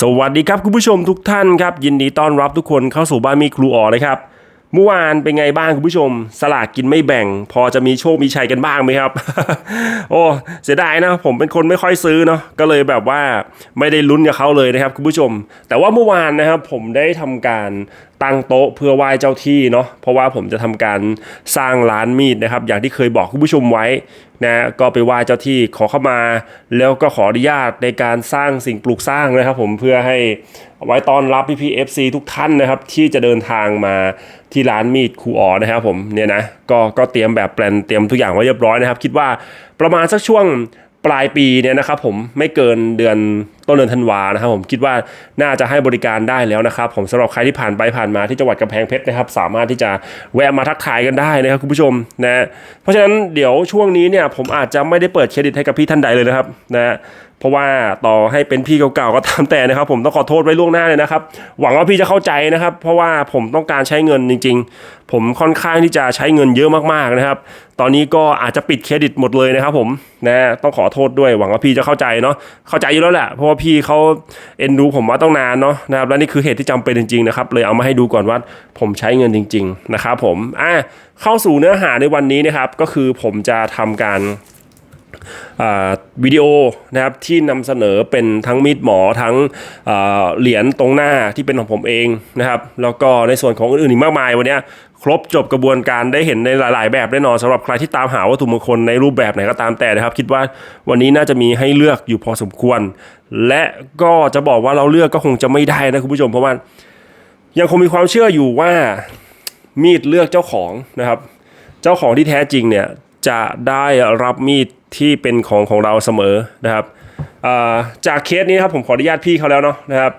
สวัสดีครับคุณผู้ชมทุกท่านครับ ยินดีต้อนรับทุกคนเข้าสู่บ้านมีครูอ๋อเลยครับ เมื่อวานเป็นไงบ้างคุณผู้ชม สลากกินไม่แบ่ง พอจะมีโชคมีชัยกันบ้างไหมครับ โอ้เสียดายนะ ผมเป็นคนไม่ค่อยซื้อเนาะก็เลยแบบว่าไม่ได้ลุ้นกับเขาเลยนะครับคุณผู้ชม แต่ว่าเมื่อวานนะครับผมได้ทำการตั้งโต๊ะเพื่อไหว้เจ้าที่เนาะเพราะว่าผมจะทำการสร้างร้านมีดนะครับ อย่างที่เคยบอกคุณผู้ชมไว้นะก็ไปไหว้เจ้าที่ขอเข้ามา แล้วก็ขออนุญาตในการสร้างสิ่งปลูกสร้างนะครับผมเพื่อให้ไว้ต้อนรับพี่พีเอฟซีทุกท่านนะครับ ที่จะเดินทางมาที่ร้านมีดครูอ๋อนะครับผมเนี่ยนะก็ก็เตรียมแบบแปลนเตรียมทุกอย่างไว้เรียบร้อยนะครับ คิดว่าประมาณสักช่วง ปลายปีเนี่ยนะครับผมไม่เกินเดือนต้นเดือนธันวานะครับผมคิดว่าน่าจะให้บริการได้แล้วนะครับผมสำหรับใครที่ผ่านไปผ่านมาที่จังหวัดกำแพงเพชรนะครับ สามารถที่จะแวะมาทักทายกันได้นะครับคุณผู้ชมนะเพราะฉะนั้นเดี๋ยวช่วงนี้เนี่ยผมอาจจะไม่ได้เปิดเครดิตให้กับพี่ท่านใดเลยนะครับนะเพราะว่าต่อให้เป็นพี่เก่าๆก็ตามแต่นะครับ ผมต้องขอโทษไว้ล่วงหน้าเลยนะครับ หวังว่าพี่จะเข้าใจนะครับ เพราะว่าผมต้องการใช้เงินจริง ๆ ผมค่อนข้างที่จะใช้เงินเยอะมากๆนะครับ ตอนนี้ก็อาจจะปิดเครดิตหมดเลยนะครับผมนะต้องขอโทษด้วยหวังว่าพี่จะเข้าใจเนาะเข้าใจอยู่แล้วแหละเพราะว่าพี่เขาเอ็นดูผมมาต้องนานเนาะนะครับและนี่คือเหตุที่จำเป็นจริงๆนะครับเลยเอามาให้ดูก่อนว่าผมใช้เงินจริง ๆ นะครับผมอะเข้าสู่เนื้อหาในวันนี้นะครับ ก็คือผมจะทำการวิดีโอนะครับที่นำเสนอเป็นทั้งมีดหมอทั้งเหรียญตรงหน้าที่เป็นของผมเองนะครับ แล้วก็ในส่วนของอื่นๆอีกมากมายวันนี้ ครบจบกระบวนการได้เห็นในหลาย ๆ แบบแน่นอนสำหรับใครที่ตามหาวัตถุมงคลในรูปแบบไหนก็ตามแต่นะครับ คิดว่าวันนี้น่าจะมีให้เลือกอยู่พอสมควร และก็จะบอกว่าเราเลือกก็คงจะไม่ได้นะคุณผู้ชมเพราะว่ายังคงมีความเชื่ออยู่ว่ามีดเลือกเจ้าของนะครับ เจ้าของที่แท้จริงเนี่ยจะได้รับมีดที่เป็นของของเราเสมอนะครับจากเคสนี้ครับผมขออนุญาตพี่เขาแล้วเนาะนะครับ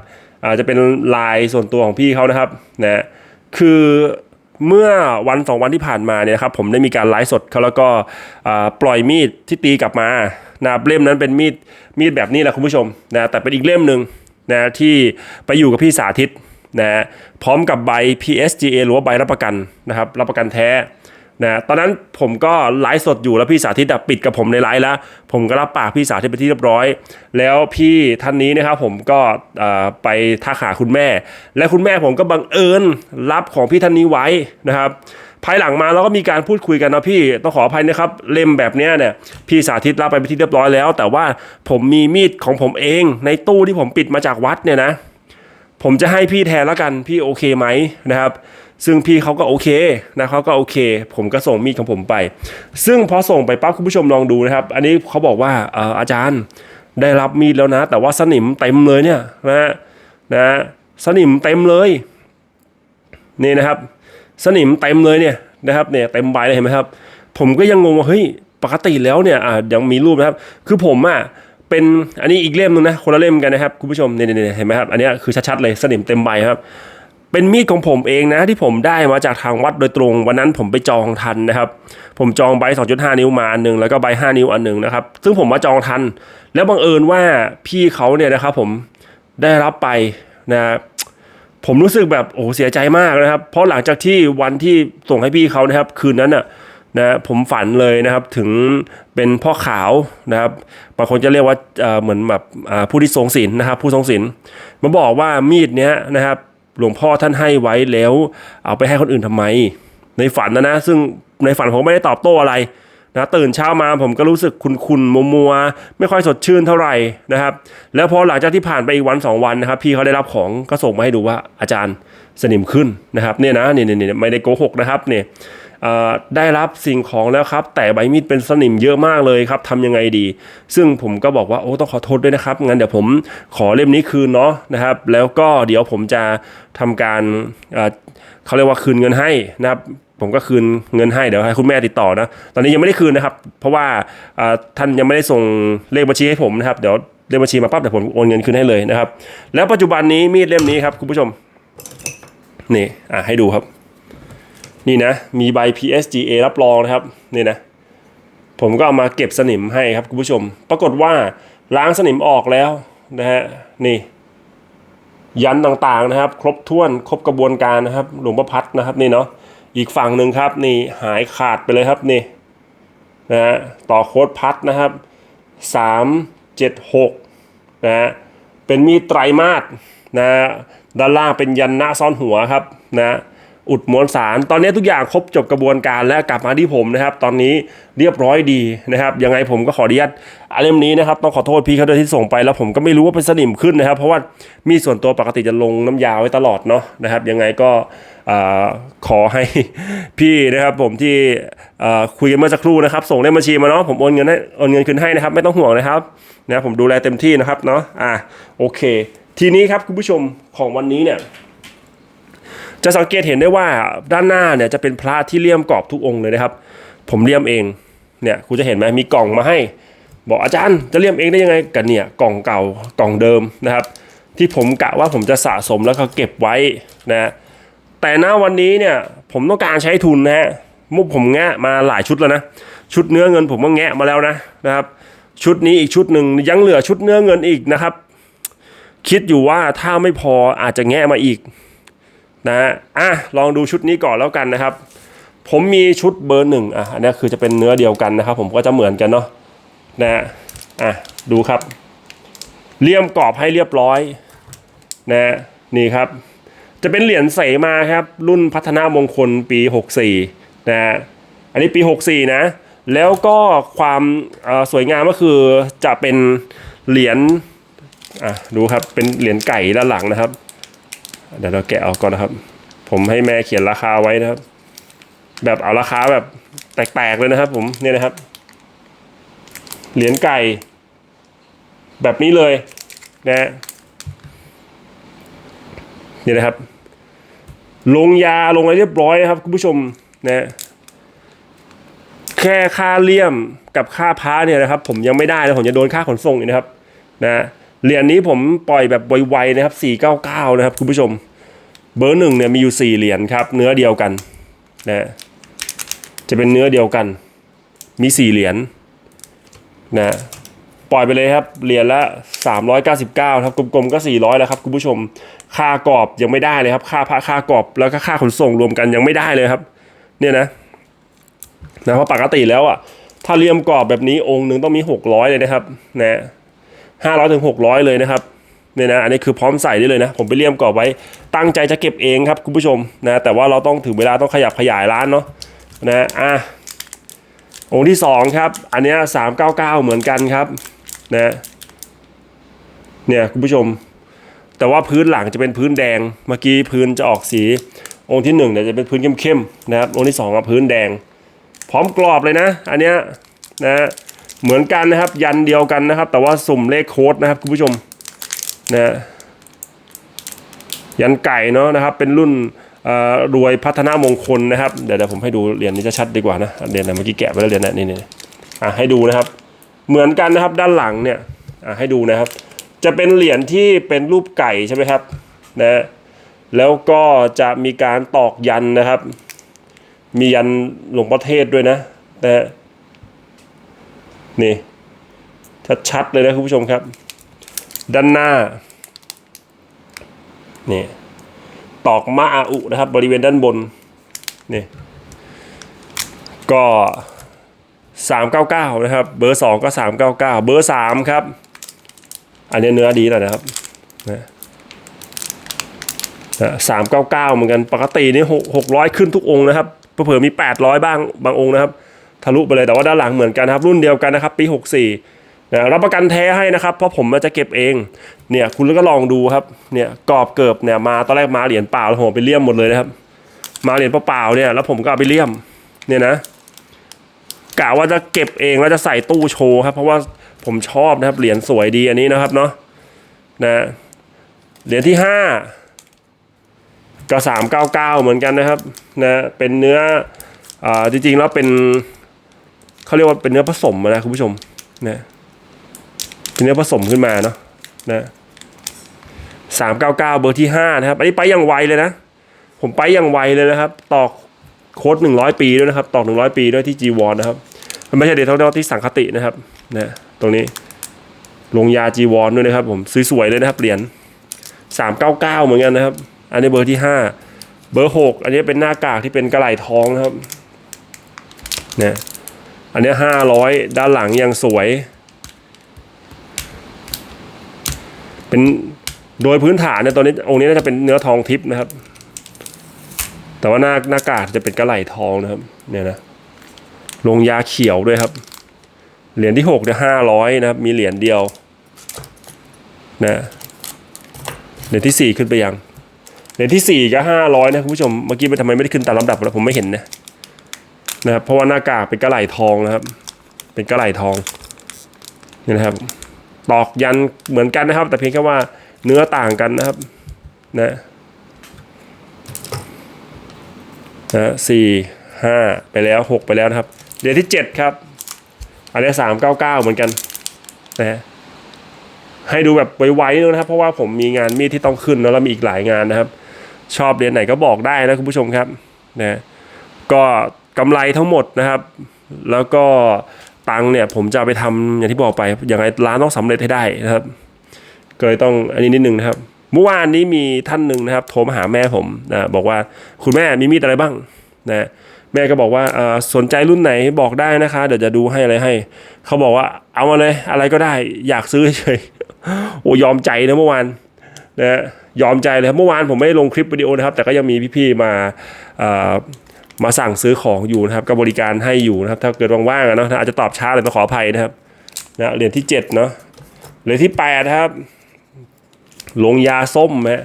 อาจจะเป็นลายส่วนตัวของพี่เขานะครับนะคือ เมื่อวันสองวันที่ผ่านมาเนี่ยครับผมได้มีการไลฟ์สดเขาแล้วก็ปล่อยมีดที่ตีกลับมานะเล่มนั้นเป็นมีดมีดแบบนี้แหละคุณผู้ชมนะแต่เป็นอีกเล่มหนึ่งนะที่ไปอยู่กับพี่สาธิตนะพร้อมกับใบ PSGA หรือว่าใบรับประกันนะครับรับประกันแท้ นะตอนนั้นผมก็ไลฟ์สดอยู่แล้วพี่สาธิตปิดกับผมในไลฟ์แล้ว ผมก็รับปากพี่สาธิตไปที่เรียบร้อย แล้วพี่ท่านนี้นะครับผมก็ไปทักหาคุณแม่ และคุณแม่ผมก็บังเอิญรับของพี่ท่านนี้ไว้นะครับ ภายหลังมาเราก็มีการพูดคุยกันนะพี่ต้องขออภัยนะครับเล่มแบบนี้เนี่ยพี่สาธิตรับไปไปที่เรียบร้อยแล้ว แต่ว่าผมมีมีดของผมเอง ในตู้ที่ผมปิดมาจากวัดเนี่ยนะ ผมจะให้พี่แทนแล้วกันพี่โอเคไหมนะครับ ซึ่งพี่เขาก็โอเคนะเขาก็โอเค ผมก็ส่งมีดของผมไป ซึ่งพอส่งไปปั๊บคุณผู้ชมลองดูนะครับ อันนี้เขาบอกว่าอาจารย์ได้รับมีดแล้วนะ แต่ว่าสนิมเต็มเลยเนี่ยนะนะสนิมเต็มเลยนี่นะครับ สนิมเต็มเลยเนี่ยนะครับเนี่ยเต็มใบเลยเห็นไหมครับ ผมก็ยังงงว่าเฮ้ยปกติแล้วเนี่ยอ่ายังมีรูปนะครับ คือผมอะเป็นอันนี้อีกเล่มนึงนะคนละเล่มกันนะครับคุณผู้ชมเนี่ยเห็นไหมครับอันนี้คือชัดๆเลยสนิมเต็มใบครับ เป็นมีดของผมเองนะที่ผมได้มาจากทางวัดโดยตรงวันนั้นผมไปจองทันนะครับ ผมจองใบ 2.5 นิ้วมาอันหนึ่งแล้วก็ใบ 5 นิ้วอันหนึ่งนะครับ ซึ่งผมมาจองทัน แล้วบังเอิญว่าพี่เขาเนี่ยนะครับผมได้รับไปนะผมรู้สึกแบบโอ้เสียใจมากนะครับ เพราะหลังจากที่วันที่ส่งให้พี่เขานะครับ คืนนั้นน่ะนะผมฝันเลยนะครับถึงเป็นพ่อขาวนะครับบางคนจะเรียกว่าเหมือนแบบผู้ที่ทรงศีลนะครับ ผู้ทรงศีลมาบอกว่ามีดเนี้ยนะครับ หลวงพ่อท่านให้ไว้แล้วเอาไปให้คนอื่นทำไม ในฝันนะนะ ซึ่งในฝันผมไม่ได้ตอบโต้อะไรนะตื่นเช้ามาผมก็รู้สึกคุนคุนมัวมัวไม่ค่อยสดชื่นเท่าไหร่นะครับ แล้วพอหลังจากที่ผ่านไปอีกวันสองวันนะครับพี่เขาได้รับของก็ส่งมาให้ดูว่าอาจารย์สนิมขึ้นนะครับเนี่ยนะเนี่ยเนี่ยไม่ได้โกหกนะครับเนี่ย ได้รับสิ่งของแล้วครับ แต่ใบมีดเป็นสนิมเยอะมากเลยครับทำยังไงดี ซึ่งผมก็บอกว่าโอ้ต้องขอโทษด้วยนะครับงั้นเดี๋ยวผมขอเล่มนี้คืนเนาะนะครับ แล้วก็เดี๋ยวผมจะทำการเขาเรียกว่าคืนเงินให้นะครับผมก็คืนเงินให้เดี๋ยวให้คุณแม่ติดต่อนะตอนนี้ยังไม่ได้คืนนะครับ เพราะว่าท่านยังไม่ได้ส่งเลขบัญชีให้ผมนะครับเดี๋ยวเลขบัญชีมาปั๊บเดี๋ยวผมโอนเงินคืนให้เลยนะครับ แล้วปัจจุบันนี้มีดเล่มนี้ครับคุณผู้ชมนี่อะให้ดูครับ นี่นะ มีใบ PSGA รับรองนะครับนี่นะ ผมก็เอามาเก็บสนิมให้ครับคุณผู้ชม ปรากฏว่าล้างสนิมออกแล้วนะฮะนี่ยันต่างๆนะครับ ครบถ้วนครบกระบวนการนะครับ หลวงพ่อพัดนะครับนี่เนาะอีกฝั่งหนึ่งครับนี่หายขาดไปเลยครับนี่นะฮะต่อโค้ดพัดนะครับสามเจ็ดหกนะฮะเป็นมีดไตรมาสนะด้านล่างเป็นยันหน้าซ่อนหัวครับนะ อุดมวลสาร ตอนนี้ทุกอย่างครบจบกระบวนการและกลับมาที่ผมนะครับ ตอนนี้เรียบร้อยดีนะครับ ยังไงผมก็ขออนุญาตอานเล่มนี้นะครับต้องขอโทษพี่เขาด้วยที่ส่งไป แล้วผมก็ไม่รู้ว่าเป็นสนิมขึ้นนะครับ เพราะว่ามีส่วนตัวปกติจะลงน้ำยาไว้ตลอดเนาะนะครับ ยังไงก็ขอให้พี่นะครับผมที่คุยกันเมื่อสักครู่นะครับ ส่งเลขบัญชีมาเนาะผมโอนเงินให้โอนเงินคืนให้นะครับ ไม่ต้องห่วงนะครับนะผมดูแลเต็มที่นะครับเนาะอะโอเค ทีนี้ครับคุณผู้ชมของวันนี้เนี่ย จะสังเกตเห็นได้ว่าด้านหน้าเนี่ยจะเป็นพระที่เลี่ยมกรอบทุกองค์เลยนะครับ ผมเลี่ยมเองเนี่ยคุณจะเห็นไหมมีกล่องมาให้ บอกอาจารย์จะเลี่ยมเองได้ยังไงกันเนี่ยกล่องเก่ากล่องเดิมนะครับ ที่ผมกะว่าผมจะสะสมแล้วก็เก็บไว้นะแต่ณวันนี้เนี่ยผมต้องการใช้ทุนนะฮะมุกผมแงะมาหลายชุดแล้วนะชุดเนื้อเงินผมก็แงะมาแล้วนะนะครับ ชุดนี้อีกชุดหนึ่งยังเหลือชุดเนื้อเงินอีกนะครับ คิดอยู่ว่าถ้าไม่พออาจจะแงะมาอีก นะฮะอะลองดูชุดนี้ก่อนแล้วกันนะครับ ผมมีชุดเบอร์หนึ่งอะอันนี้คือจะเป็นเนื้อเดียวกันนะครับ ผมก็จะเหมือนกันเนาะนะฮะอะดูครับเลี่ยมกรอบให้เรียบร้อยนะฮะนี่ครับ จะเป็นเหรียญเสมาครับ รุ่นพัฒนามงคลปี 64นะฮะอันนี้ปี 64 นะ แล้วก็ความสวยงามก็คือจะเป็นเหรียญอะดูครับเป็นเหรียญไก่ด้านหลังนะครับ เดี๋ยวเราแกะออกก่อนนะครับ ผมให้แม่เขียนราคาไว้นะครับ แบบเอาราคาแบบแตกๆเลยนะครับ ผมเนี่ยนะครับ เหรียญไก่ แบบนี้เลยนะฮะนี่นะครับ ลงยาลงอะไรเรียบร้อยนะครับคุณผู้ชมนะฮะแค่ค่าเลี่ยมกับค่าพ้าเนี่ยนะครับ ผมยังไม่ได้เลยผมจะโดนค่าขนส่งอีกนะครับ นะฮะ เหรียญนี้ผมปล่อยแบบไวๆนะครับ 499 นะครับคุณผู้ชม เบอร์หนึ่งเนี่ยมีอยู่ 4 เหรียญครับ เนื้อเดียวกันนะฮะจะเป็นเนื้อเดียวกัน มี 4 เหรียญนะฮะปล่อยไปเลยครับ เหรียญละ 399ครับกลมๆก็ 400 แล้วครับคุณผู้ชม ค่ากรอบยังไม่ได้เลยครับ ค่าพระค่ากรอบแล้วก็ค่าขนส่งรวมกันยังไม่ได้เลยครับ เนี่ยนะนะเพราะปกติแล้วอะถ้าเลี่ยมกรอบแบบนี้องค์หนึ่งต้องมี 600 เลยนะครับนะ ห้าร้อยถึงหกร้อยเลยนะครับเนี่ยนะอันนี้คือพร้อมใส่ได้เลยนะ ผมไปเลี่ยมกรอบไว้ ตั้งใจจะเก็บเองครับคุณผู้ชมนะแต่ว่าเราต้องถึงเวลาต้องขยับขยายร้านเนาะนะอะองค์ที่สองครับ อันเนี้ยสามเก้าเก้าเหมือนกันครับนะเนี่ยคุณผู้ชม แต่ว่าพื้นหลังจะเป็นพื้นแดงเมื่อกี้พื้นจะออกสี องค์ที่หนึ่งเนี่ยจะเป็นพื้นเข้มๆนะครับองค์ที่สองอะพื้นแดง พร้อมกรอบเลยนะ อันเนี้ยนะ เหมือนกันนะครับ ยันเดียวกันนะครับ แต่ว่าสุ่มเลขโค้ดนะครับคุณผู้ชมนะยันไก่เนาะนะครับ เป็นรุ่นรวยพัฒนามงคลนะครับ เดี๋ยวเดี๋ยวผมให้ดูเหรียญนี้จะชัดดีกว่านะเหรียญไหนเมื่อกี้แกะไปแล้วเหรียญไหนนี่นี่อะให้ดูนะครับ เหมือนกันนะครับด้านหลังเนี่ยอะให้ดูนะครับ จะเป็นเหรียญที่เป็นรูปไก่ใช่ไหมครับนะแล้วก็จะมีการตอกยันนะครับ มียันหลวงพ่อเทศด้วยนะนะ นี่ ชัดๆเลยนะคุณผู้ชมครับ ด้านหน้านี่ตอกมาอาอุนะครับ บริเวณด้านบนนี่ก็ 399 นะครับ เบอร์ 2 ก็ 399 เบอร์ 3 ครับ อันนี้เนื้อดีหน่อยนะครับนะสามเก้าเก้าเหมือนกันปกตินี่หกหกร้อยขึ้นทุกองค์นะครับเผื่อมี800บ้างบางองค์นะครับ ทะลุไปเลยแต่ว่าด้านหลังเหมือนกันครับ รุ่นเดียวกันนะครับ ปี 64นะรับประกันแท้ให้นะครับ เพราะผมจะเก็บเองเนี่ยคุณก็ลองดูครับเนี่ยกรอบเกิบเนี่ยมาตอนแรกมาเหรียญเปล่าแล้วผมไปเลี่ยมหมดเลยนะครับ มาเหรียญเปล่าเนี่ยแล้วผมก็เอาไปเลี่ยมเนี่ยนะกะว่าจะเก็บเองแล้วจะใส่ตู้โชว์ครับ เพราะว่าผมชอบนะครับเหรียญสวยดีอันนี้นะครับเนาะนะเหรียญที่ห้าก็สามเก้าเก้าเหมือนกันนะครับนะเป็นเนื้ออจริงๆแล้วเป็น เขาเรียกว่าเป็นเนื้อผสมนะคุณผู้ชมนะเป็นเนื้อผสมขึ้นมาเนาะนะสามเก้าเก้าเบอร์ที่ห้านะครับ อันนี้ไปอย่างไวเลยนะ ผมไปอย่างไวเลยนะครับ ตอกโค้ดหนึ่งร้อยปีด้วยนะครับ ตอกหนึ่งร้อยปีด้วยที่จีวรนนะครับ มันไม่ใช่เดทเท่าที่สังคตินะครับนะตรงนี้ลงยาจีวรด้วยนะครับ ผมสวยๆเลยนะครับเหรียญสามเก้าเก้าเหมือนกันนะครับ อันนี้เบอร์ที่ห้าเบอร์หกอันนี้เป็นหน้ากากที่เป็นกระไหล่ทองนะครับเนี่ย อันนี้ห้าร้อยด้านหลังยังสวย เป็นโดยพื้นฐานเนี่ยตอนนี้องค์นี้น่าจะเป็นเนื้อทองทิพย์นะครับ แต่ว่าหน้าหน้ากากจะเป็นกระไหลทองนะครับ เนี่ยนะลงยาเขียวด้วยครับ เหรียญที่หกเนี่ยห้าร้อยนะครับ มีเหรียญเดียวนะเหรียญที่สี่ขึ้นไปยังเหรียญที่สี่ก็ห้าร้อยนะคุณผู้ชมเมื่อกี้มันทำไมไม่ได้ขึ้นตามลำดับแล้วผมไม่เห็นนะ นะครับเพราะว่าหน้ากากเป็นกระไหล่ทองนะครับ เป็นกระไหล่ทองนี่นะครับ ตอกยันเหมือนกันนะครับ แต่เพียงแค่ว่าเนื้อต่างกันนะครับนะนะสี่ห้าไปแล้วหกไปแล้วนะครับเหรียญที่เจ็ดครับ อันนี้สามเก้าเก้าเหมือนกันนะให้ดูแบบไวๆนะครับ เพราะว่าผมมีงานมีดที่ต้องขึ้นแล้วแล้วมีอีกหลายงานนะครับ ชอบเรียนไหนก็บอกได้นะคุณผู้ชมครับนะก็ กำไรทั้งหมดนะครับ แล้วก็ตังค์เนี่ยผมจะไปทำอย่างที่บอกไปยังไงร้านต้องสำเร็จให้ได้นะครับก็เลยต้องอันนี้นิดนึงนะครับ เมื่อวานนี้มีท่านหนึ่งนะครับ โทรมาหาแม่ผมนะบอกว่าคุณแม่มีมีดอะไรบ้างนะแม่ก็บอกว่าสนใจรุ่นไหนบอกได้นะคะ เดี๋ยวจะดูให้อะไรให้ เขาบอกว่าเอามาเลยอะไรก็ได้อยากซื้อเฉยโอ้ยอมใจนะเมื่อวานนะยอมใจเลยครับเมื่อวานผมไม่ได้ลงคลิปวิดีโอนะครับ แต่ก็ยังมีพี่ๆมาอ่อ มาสั่งซื้อของอยู่นะครับก็บริการให้อยู่นะครับ ถ้าเกิดว่างๆอะเนาะอาจจะตอบช้าเลยมาขออภัยนะครับนะเหรียญที่เจ็ดเนาะเหรียญที่แปดครับลงยาส้มฮะ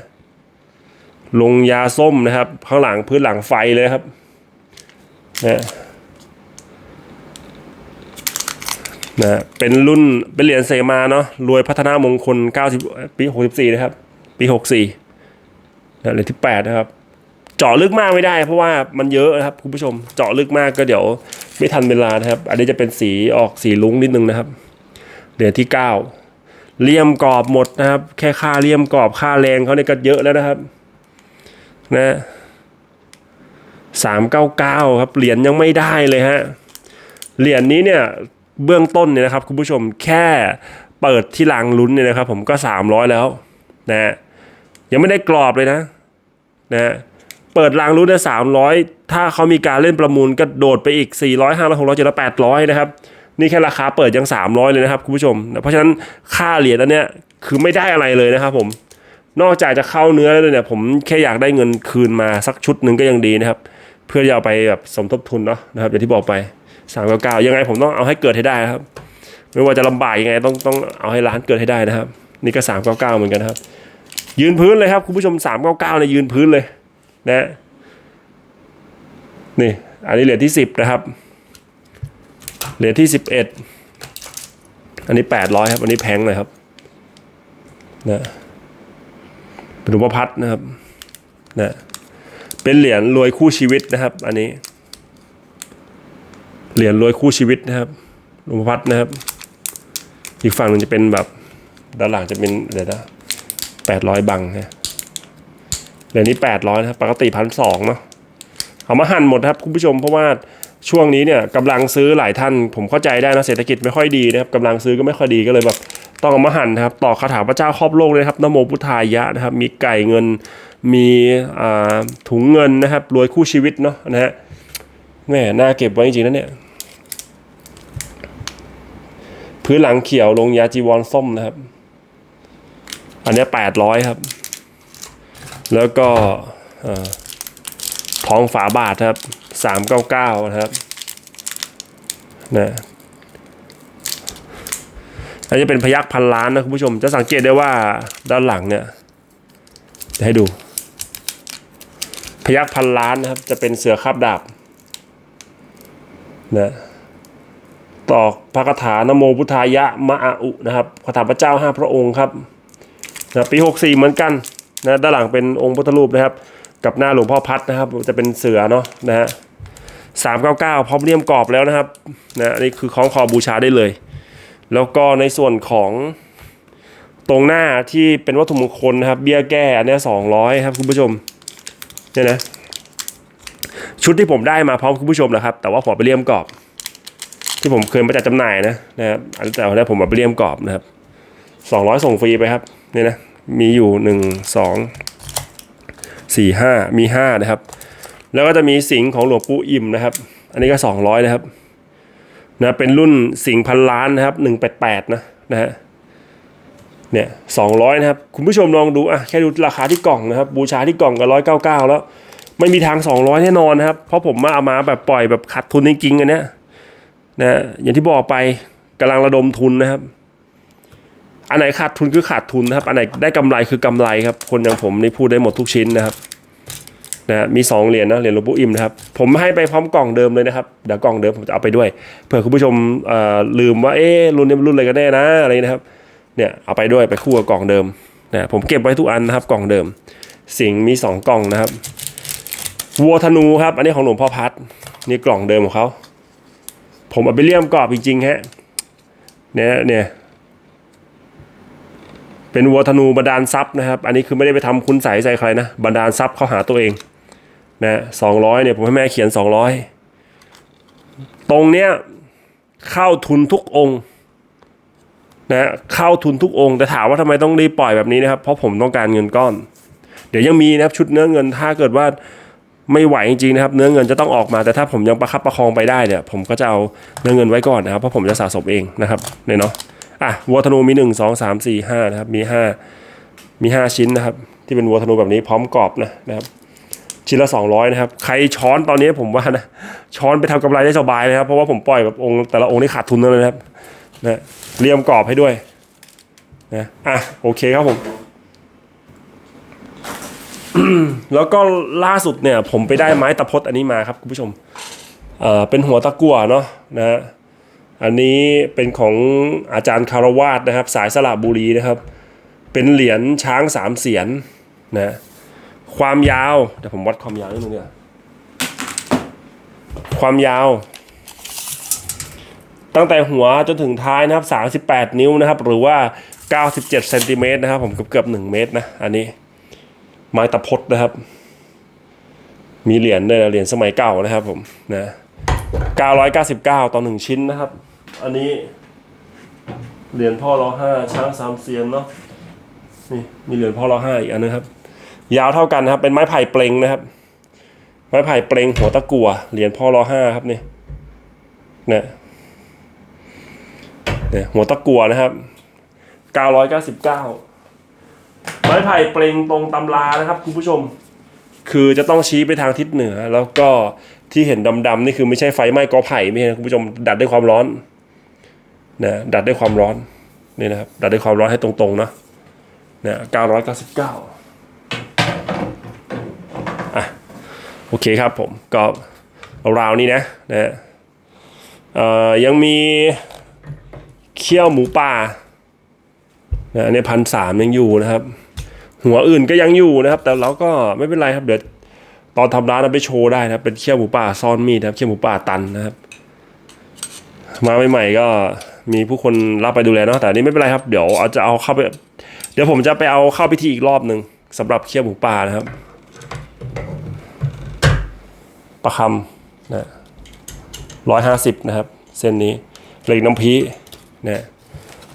ลงยาส้มนะครับ ข้างหลังพื้นหลังไฟเลยครับนะนะเป็นรุ่นเป็นเหรียญเสมาเนาะรวยพัฒนามงคล 90 ปี 64 นะครับ ปี 64นะเหรียญที่ 8 นะครับ เจาะลึกมากไม่ได้ เพราะว่ามันเยอะนะครับคุณผู้ชมเจาะลึกมากก็เดี๋ยวไม่ทันเวลานะครับ อันนี้จะเป็นสีออกสีลุ้งนิดนึงนะครับเหรียญที่ 9เลี่ยมกรอบหมดนะครับ แค่ค่าเลี่ยมกรอบค่าแรงเขาเนี่ยก็เยอะแล้วนะครับนะสามเก้าเก้าครับเหรียญยังไม่ได้เลยฮะเหรียญนี้เนี่ยเบื้องต้นเนี่ยนะครับคุณผู้ชมแค่เปิดที่รางลุ้นเนี่ยนะครับ ผมก็สามร้อยแล้วนะฮะยังไม่ได้กรอบเลยนะนะฮะ เปิดรางลุ้นเนี่ยสามร้อยถ้าเขามีการเล่นประมูลก็โดดไปอีกสี่ร้อยห้าร้อยหกร้อยเจ็ดร้อยแปดร้อยนะครับ นี่แค่ราคาเปิดยัง 300 เลยนะครับคุณผู้ชม เพราะฉะนั้นค่าเหรียญอันเนี้ยคือไม่ได้อะไรเลยนะครับผมนอกจากจะเข้าเนื้อแล้วเนี่ยผมแค่อยากได้เงินคืนมาสักชุดหนึ่งก็ยังดีนะครับ เพื่อจะเอาไปแบบสมทบทุนเนาะนะครับอย่างที่บอกไป399ยังไงผมต้องเอาให้เกิดให้ได้ครับ ไม่ว่าจะลำบากยังไงต้องต้องเอาให้ร้านเกิดให้ได้นะครับ นี่ก็399เก้าเหมือนกันครับ ยืนพื้นเลยครับคุณผู้ชม399เนี่ยยืนพื้นเลย นะนี่อันนี้เหรียญที่ 10 นะครับ เหรียญที่สิบเอ็ดอันนี้แปดร้อยครับ อันนี้แพงเลยครับนะเป็นหลวงพ่อพัดนะครับนะเป็นเหรียญรวยคู่ชีวิตนะครับ อันนี้ เหรียญรวยคู่ชีวิตนะครับหลวงพ่อพัดนะครับ อีกฝั่งหนึ่งจะเป็นแบบด้านหลังจะเป็นเดี๋ยวนะแปดร้อยบังนะ เหรียญนี้แปดร้อยนะครับปกติพันสองเนาะเอามาหั่นหมดครับคุณผู้ชมเพราะว่าช่วงนี้เนี่ยกำลังซื้อหลายท่านผมเข้าใจได้นะเศรษฐกิจไม่ค่อยดีนะครับกำลังซื้อก็ไม่ค่อยดีก็เลยแบบต้องเอามาหั่นนะครับต่อคาถาพระเจ้าครอบโลกเลยครับนโมพุทธายะนะครับ มีไก่เงิน มีอ่าถุงเงินนะครับรวยคู่ชีวิตเนาะนะฮะแม่น่าเก็บไว้จริงๆนะเนี่ยพื้นหลังเขียวลงยาจีวรส้มนะครับ อันนี้แปดร้อยครับ แล้วก็อ่าทองฝาบาทครับสามเก้าเก้านะครับนะอันนี้เป็นพยักพันล้านนะคุณผู้ชม จะสังเกตได้ว่าด้านหลังเนี่ยจะให้ดู พยักพันล้านนะครับ จะเป็นเสือคาบดาบนะต่อพระคาถานโมพุทธายะมะอาอุนะครับคาถาพระเจ้าห้าพระองค์ครับนะปีหกสี่เหมือนกัน นะด้านหลังเป็นองค์พุทธรูปนะครับ กับหน้าหลวงพ่อพัดนะครับ จะเป็นเสือเนาะนะฮะสามเก้าเก้าพร้อมเลี่ยมกรอบแล้วนะครับนะอันนี้คือคล้องคอบูชาได้เลย แล้วก็ในส่วนของตรงหน้าที่เป็นวัตถุมงคลนะครับ เบี้ยแก้อันเนี้สองร้อยครับคุณผู้ชมเนี่ยนะชุดที่ผมได้มาพร้อมคุณผู้ชมนะครับ แต่ว่าผมไปเลี่ยมกรอบ ที่ผมเคยมาจัดจำหน่ายนะนะครับอันแต่วันนี้ผมมาไปเลี่ยมกรอบนะครับสองร้อยส่งฟรีไปครับเนี่ยนะ มีอยู่หนึ่งสองสี่ห้ามีห้านะครับ แล้วก็จะมีสิงของหลวงปู่อิ่มนะครับ อันนี้ก็สองร้อยนะครับนะเป็นรุ่นสิงพันล้านนะครับหนึ่งแปดแปดนะนะฮะเนี่ยสองร้อยนะครับ คุณผู้ชมลองดูอะแค่ดูราคาที่กล่องนะครับ บูชาที่กล่องก็ร้อยเก้าเก้าแล้ว ไม่มีทาง200แน่นอนนะครับ เพราะผมมาเอามาแบบปล่อยแบบขาดทุนจริงๆอันเนี้ยนะอย่างที่บอกไปกำลังระดมทุนนะครับ อันไหนขาดทุนคือขาดทุนนะครับ อันไหนได้กำไรคือกำไรครับ คนอย่างผมนี่พูดได้หมดทุกชิ้นนะครับนะมีสองเหรียญนะเหรียญหลวงปู่อิ่มนะครับผมให้ไปพร้อมกล่องเดิมเลยนะครับเดี๋ยวกล่องเดิมผมจะเอาไปด้วยเผื่อคุณผู้ชมลืมว่าเอ๊ะรุ่นนี้รุ่นอะไรกันแน่นะอะไรนะครับเนี่ยเอาไปด้วยไปคู่กับกล่องเดิมนะผมเก็บไว้ทุกอันนะครับกล่องเดิม สิงมีสองกล่องนะครับวัวธนูครับ อันนี้ของหลวงพ่อพัดนี่กล่องเดิมของเขาผมเอาไปเลี่ยมกรอบจริงๆฮะเนี่ยเนี่ย เป็นวัวธนูบรรดาลทรัพย์นะครับ อันนี้คือไม่ได้ไปทำคุณใส่ใส่ใครนะบรรดาลทรัพย์เขาหาตัวเองนะสองร้อยเนี่ยผมให้แม่เขียนสองร้อยตรงเนี้ยเข้าทุนทุกองค์นะเข้าทุนทุกองค์แต่ถามว่าทำไมต้องรีบปล่อยแบบนี้นะครับ เพราะผมต้องการเงินก้อน เดี๋ยวยังมีนะครับชุดเนื้อเงินถ้าเกิดว่าไม่ไหวจริงๆนะครับ เนื้อเงินจะต้องออกมาแต่ถ้าผมยังประคับประคองไปได้เนี่ยผมก็จะเอาเนื้อเงินไว้ก่อนนะครับเพราะผมจะสะสมเองนะครับเนี่ยเนาะ อะวัวธนูมีหนึ่งสองสามสี่ห้านะครับมีห้ามีห้าชิ้นนะครับ ที่เป็นวัวธนูแบบนี้พร้อมกรอบนะนะครับชิ้นละสองร้อยนะครับ ใครช้อนตอนนี้ผมว่านะ ช้อนไปทำกำไรได้สบายเลยครับ เพราะว่าผมปล่อยแบบองค์แต่ละองค์นี่ขาดทุนเลยนะครับนะเรียมกรอบให้ด้วยนะอะโอเคครับผม แล้วก็ล่าสุดเนี่ย ผมไปได้ไม้ตะพดอันนี้มาครับคุณผู้ชม เอ่อเป็นหัวตะกั่วเนาะนะ อันนี้เป็นของอาจารย์คารวาสนะครับ สายสระบุรีนะครับ เป็นเหรียญช้างสามเสียนนะความยาวเดี๋ยวผมวัดความยาวนิดนึงเนี่ยความยาว ตั้งแต่หัวจนถึงท้ายนะครับ 38 นิ้วนะครับ หรือว่า 97เซนติเมตรนะครับ ผมเกือบเกือบ1เมตรนะ อันนี้ ไม้ตะพดนะครับ มีเหรียญด้วยนะเหรียญสมัยเก่านะครับผมนะ999 ต่อหนึ่งชิ้นนะครับ อันนี้เหรียญพ่อรอห้าช้างสามเสียนเนาะนี่มีเหรียญพ่อรอห้าอีกอันนึงครับ ยาวเท่ากันครับ เป็นไม้ไผ่เปลงนะครับ ไม้ไผ่เปลงหัวตะกั่วเหรียญพ่อรอห้าครับนี่เนี่ยเนี่ยหัวตะกั่วนะครับ999ไม้ไผ่เปลงตรงตำรานะครับคุณผู้ชม คือจะต้องชี้ไปทางทิศเหนือ แล้วก็ที่เห็นดำๆนี่คือไม่ใช่ไฟไหม้กอไผ่ไม่ใช่นะคุณผู้ชมดัดด้วยความร้อน นะดัดด้วยความร้อนนี่นะครับดัดด้วยความร้อนให้ตรงๆเนาะนะ999อะโอเคครับผมก็ราวนี้นะนะเอ่อยังมีเคี่ยวหมูป่านะอันนี้พันสามยังอยู่นะครับ หัวอื่นก็ยังอยู่นะครับ แต่เราก็ไม่เป็นไรครับเดี๋ยวตอนทำร้านเราไปโชว์ได้นะเป็นเขี้ยวหมูป่าซ่อนมีดนะครับเขี้ยวหมูป่าตันนะครับ มาใหม่ๆก็ มีผู้คนรับไปดูแลเนาะแต่นี้ไม่เป็นไรครับเดี๋ยวเอาจะเอาเข้าไป เดี๋ยวผมจะไปเอาเข้าพิธีอีกรอบหนึ่งสำหรับเขี้ยวหมูป่านะครับประคำนะร้อยห้าสิบนะครับ เส้นนี้เหล็กน้ำพีนะ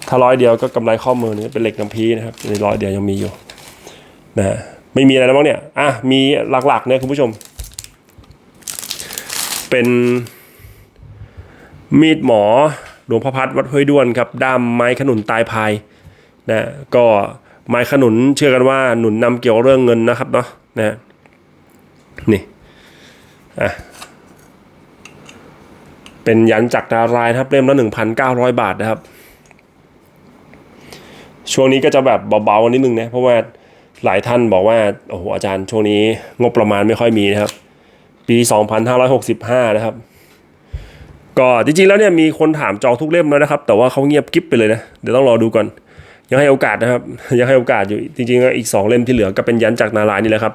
ถ้าร้อยเดียวก็กำไรข้อมือนี่เป็นเหล็กน้ำพีนะครับในร้อยเดียวยังมีอยู่นะฮะไม่มีอะไรแล้วมั้งเนี่ยอะมีหลักๆเนี่ยคุณผู้ชม เป็นมีดหมอ หลวงพ่อพัดวัดห้วยด้วนครับด้ามไม้ขนุนตายพายนะก็ไม้ขนุนเชื่อกันว่าหนุนนำเกี่ยวเรื่องเงินนะครับเนาะนะนี่อะเป็นยันจักรารายนะครับเล่มละ1,900บาทนะครับ ช่วงนี้ก็จะแบบเบาๆนิดนึงนะเพราะว่าหลายท่านบอกว่าโอ้โหอาจารย์ช่วงนี้งบประมาณไม่ค่อยมีนะครับ ปี 2565 นะครับ ก็จริงๆแล้วเนี่ยมีคนถามจองทุกเล่มแล้วนะครับ แต่ว่าเขาเงียบกิ๊บไปเลยนะเดี๋ยวต้องรอดูก่อน ยังให้โอกาสนะครับ ยังให้โอกาสอยู่จริงๆอีก 2 เล่มที่เหลือก็เป็นยันจากนารายนี่แหละครับ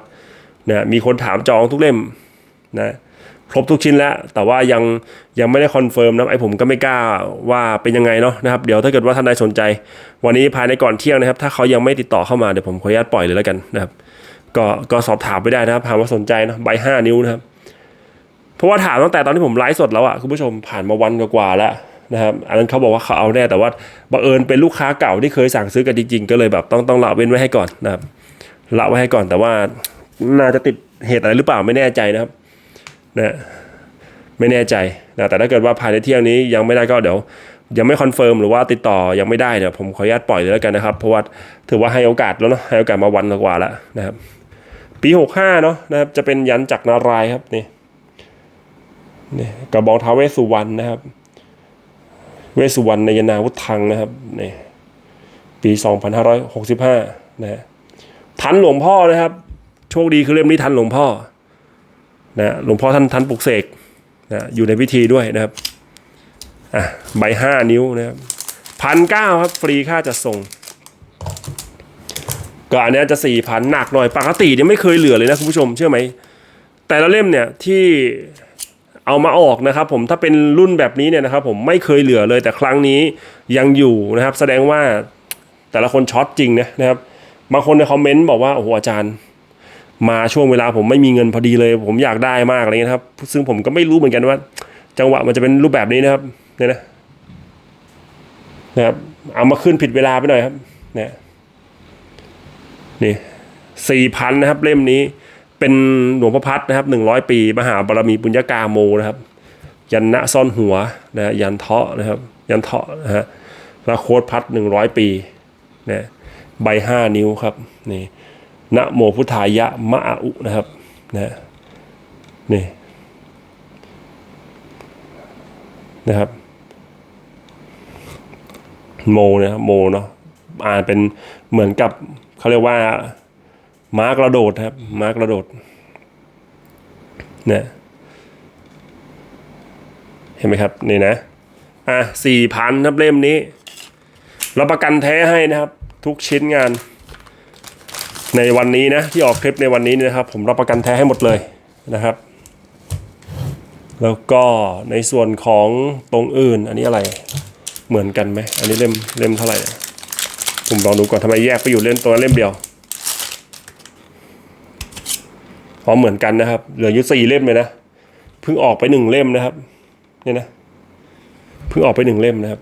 นะมีคนถามจองทุกเล่มนะครบทุกชิ้นแล้ว แต่ว่ายังยังไม่ได้คอนเฟิร์มนะไอผมก็ไม่กล้าว่าเป็นยังไงเนาะนะครับเดี๋ยวถ้าเกิดว่าท่านใดสนใจ วันนี้ภายในก่อนเที่ยงนะครับ ถ้าเขายังไม่ติดต่อเข้ามาเดี๋ยวผมขออนุญาตปล่อยเลยแล้วกันนะครับก็ก็สอบถามไปได้นะครับถามว่าสนใจเนะใบห้านิ้วนะครับ ราะว่าถามตั้งแต่ตอนที่ผมไลฟ์สดแล้วอะคุณผู้ชมผ่านมาวันกว่าแล้วนะครับอันนั้นเขาบอกว่าเขาเอาแน่แต่ว่าบังเอิญเป็นลูกค้าเก่าที่เคยสั่งซื้อกันจริงๆ ก็เลยแบบต้องต้องละเว้นไว้ให้ก่อนนะครับละไว้ให้ก่อนแต่ว่าน่าจะติดเหตุอะไรหรือเปล่าไม่แน่ใจนะครับนะไม่แน่ใจนะแต่ถ้าเกิดว่าภายในเที่ยงนี้ยังไม่ได้ก็เดี๋ยว ยังไม่คอนเฟิร์มหรือว่าติดต่อยังไม่ได้เนี่ยผมขออนุญาตปล่อยเลยแล้วกันนะครับเพราะว่าถือว่าให้โอกาสแล้วเนาะให้โอกาสมาวันกว่าแล้วนะครับ ปี 65เนาะนะครับจะเป็นยันจักนารายครับนี่ นี่กระบองท้าวเวสุวรรณนะครับ เวสุวรรณในยนาวุธังนะครับนี่ปี 2565นะฮะทันหลวงพ่อนะครับ โชคดีคือเล่มนี้ทันหลวงพ่อนะหลวงพ่อท่านท่านปลุกเสกนะอยู่ในพิธีด้วยนะครับอะใบห้านิ้วนะครับพันเก้าครับ ฟรีค่าจัดส่งก็อันนี้จะสี่พันหนักหน่อยปกติเนี่ยไม่เคยเหลือเลยนะคุณผู้ชมเชื่อไหม แต่ละเล่มเนี่ยที่ เอามาออกนะครับผมถ้าเป็นรุ่นแบบนี้เนี่ยนะครับผมไม่เคยเหลือเลยแต่ครั้งนี้ยังอยู่นะครับ แสดงว่าแต่ละคนช็อตจริงนะนะครับบางคนในคอมเมนต์บอกว่าโอ้โหอาจารย์ มาช่วงเวลาผมไม่มีเงินพอดีเลย ผมอยากได้มากอะไรเงี้ยครับ ซึ่งผมก็ไม่รู้เหมือนกันว่า จังหวะมันจะเป็นรูปแบบนี้นะครับเนี่ยนะนะครับเอามาขึ้นผิดเวลาไปหน่อยครับเนี่ยนี่สี่พันนะครับเล่มนี้ เป็นหลวงพ่อพัดนะครับหนึ่งร้อยปี มหาบารมีปุญญากาโมนะครับ ยันณซ่อนหัวนะยันเทาะนะครับ ยันเทาะนะฮะแล้วโคดพัดหนึ่งร้อยปีนะใบห้านิ้วครับนี่นะโมพุทธายะมะอาอุนะครับนะนี่นะครับ โมนะครับโมเนาะอ่านเป็นเหมือนกับเขาเรียกว่า ม้ากระโดดครับม้ากระโดดเนี่ยเห็นไหมครับนี่นะอะสี่พันครับเล่มนี้รับประกันแท้ให้นะครับ ทุกชิ้นงาน ในวันนี้นะที่ออกคลิปในวันนี้นะครับ ผมรับประกันแท้ให้หมดเลยนะครับ แล้วก็ในส่วนของตรงอื่นอันนี้อะไรเหมือนกันไหมอันนี้เล่มเล่มเท่าไหร่ผมลองดูก่อนทำไมแยกไปอยู่เล่มตัวนั้นเล่มเดียว พอเหมือนกันนะครับ เหลืออยู่สี่เล่มเลยนะเพิ่งออกไปหนึ่งเล่มนะครับเนี่ยนะเพิ่งออกไปหนึ่งเล่มนะครับ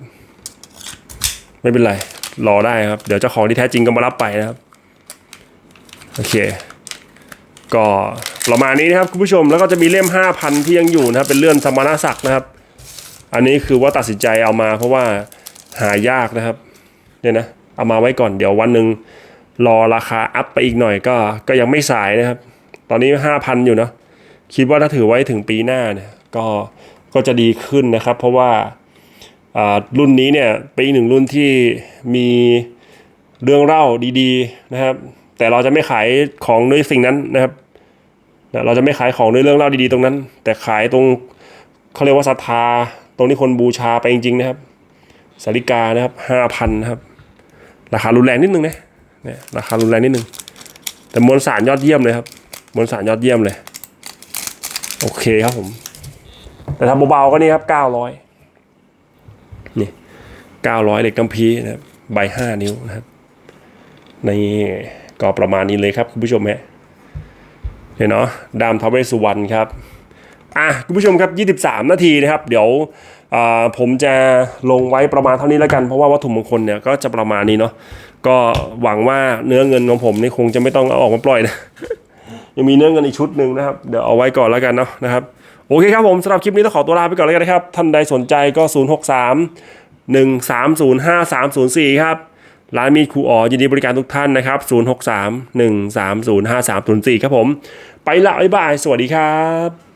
ไม่เป็นไรรอได้ครับ เดี๋ยวเจ้าของที่แท้จริงก็มารับไปนะครับ โอเค ก็ประมาณนี้นะครับคุณผู้ชมแล้วก็จะมีเล่มห้าพันที่ยังอยู่นะครับ เป็นเลื่อนสมณศักดิ์นะครับ อันนี้คือว่าตัดสินใจเอามา เพราะว่าหายากนะครับเนี่ยนะเอามาไว้ก่อนเดี๋ยววันหนึ่งรอราคาอัพไปอีกหน่อยก็ก็ยังไม่สายนะครับ ตอนนี้ห้าพันอยู่เนาะคิดว่าถ้าถือไว้ถึงปีหน้าเนี่ยก็ก็จะดีขึ้นนะครับ เพราะว่ารุ่นนี้เนี่ยเป็นอีกหนึ่งรุ่นที่มีเรื่องเล่าดีๆนะครับ แต่เราจะไม่ขายของด้วยสิ่งนั้นนะครับเราจะไม่ขายของด้วยเรื่องเล่าดีๆตรงนั้น แต่ขายตรงเขาเรียกว่าศรัทธาตรงที่คนบูชาไปจริงๆนะครับสาริกานะครับห้าพันนะครับ ราคารุนแรงนิดนึงนะเนี่ยราคารุนแรงนิดนึงแต่มวลสารยอดเยี่ยมเลยครับ มวลสารยอดเยี่ยมเลย โอเคครับผม แต่ทำเบาๆก็นี่ครับเก้าร้อยนี่เก้าร้อยเหล็กกัมพีนะครับใบห้านิ้วนะครับในก็ประมาณนี้เลยครับคุณผู้ชมฮะเห็นเนาะดามทาวเวสุวรรณครับอะคุณผู้ชมครับ 23 นาทีนะครับ เดี๋ยวผมจะลงไว้ประมาณเท่านี้แล้วกัน เพราะว่าวัตถุมงคลเนี่ยก็จะประมาณนี้เนาะก็หวังว่าเนื้อเงินของผมนี่คงจะไม่ต้องเอาออกมาปล่อยนะ ยังมีเนื้อเงินอีกชุดหนึ่งนะครับ เดี๋ยวเอาไว้ก่อนแล้วกันเนาะนะครับโอเคครับผมสำหรับคลิปนี้ต้องขอตัวลาไปก่อนแล้วกันนะครับ ท่านใดสนใจก็ 0 6 3 1 3 0 5 3 0 4 ครับ ร้านมีครูอ๋อยินดีบริการทุกท่านนะครับ 0 6 3 1 3 0 5 3 0 4 ครับผม ไปละบ๊ายบาย สวัสดีครับ